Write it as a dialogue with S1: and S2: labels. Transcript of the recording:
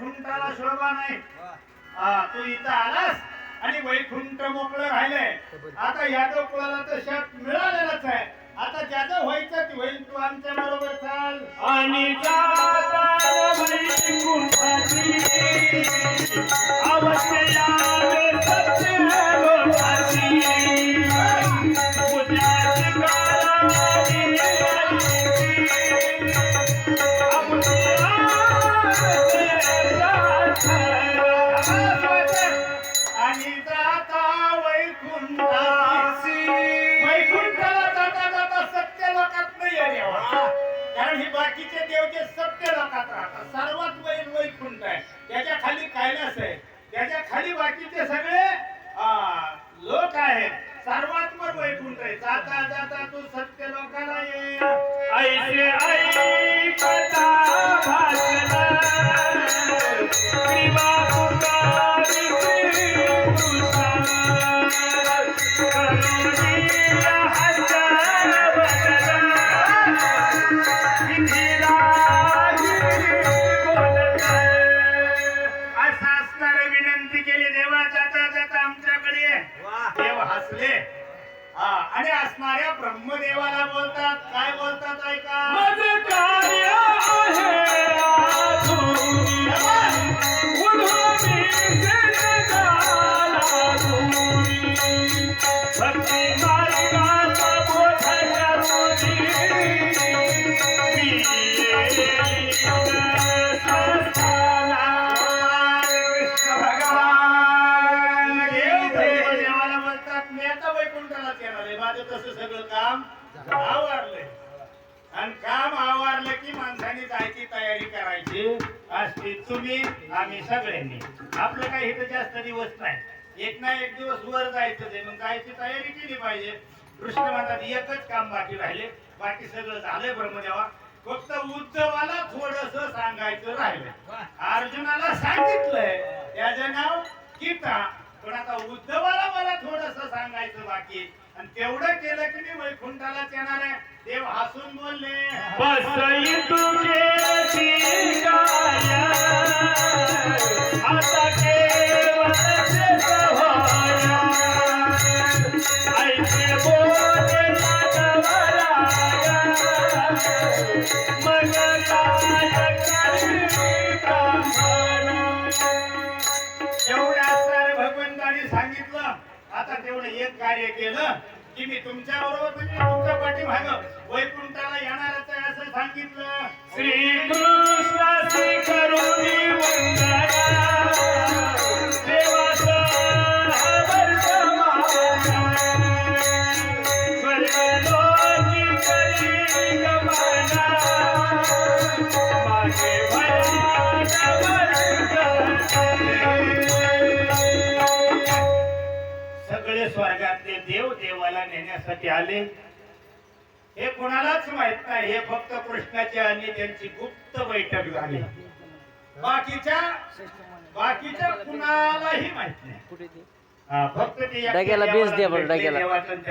S1: वैकुंठाला शोभा नाही. हा तू इथं आलास आणि वैकुंठ मोकळं राहिलंय. आता यादव कुळाला तर शाप मिळालेलाच आहे. आता ज्याचं व्हायचं ते होईल तू आमच्या बरोबर चाल.
S2: आणि
S1: आणि जाता वैकुंठासी वैकुंठाला जाता जाता सत्य लोकात नाही आहे देवा कारण हे बाकीचे देव जे सत्य लोकात राहतात सर्वात वैर वैकुंठ आहे. देव हसले आणि असणाऱ्या ब्रह्मदेवाला बोलतात. काय बोलतात ऐका? तसं सगळं काम आवरलंय. आणि काम आवरलं की माणसाने जायची तयारी करायची असते. तुम्ही आम्ही सगळ्यांनी. आपलं काही इथं जास्त दिवस नाही. एक ना एक दिवस वर जायचं आहे मग जायची तयारी केली पाहिजे. कृष्ण म्हणतात एकच काम बाकी राहिले. बाकी सगळं झालंय ब्रह्मदेवा. फक्त उद्धवाला थोडस सांगायचं राहिलं अर्जुनाला सांगितलंय. त्याचं नाव गीता. पण आता उद्धवाला मला थोडस सांगायचं बाकी आणि तेवढं केलं की मी वैकुंठालाच येणार आहे. देव हसून बोलले. सांगितलं. आता तेवढं एक कार्य केलं की मी तुमच्या बरोबर म्हणजे तुमच्या पाठीमाग वैकुंठाला येणारच आहे असं सांगितलं.
S2: श्री
S1: देवाला नेण्यासाठी आले. हे कोणालाच माहीत नाही हे फक्त कृष्णाच्या आणि त्यांची गुप्त बैठक झाली. बाकीच्या बाकीच्या कुणालाही माहीत नाही. फक्त ते
S3: डग्याला बरं, डग्याला.
S1: देवाचं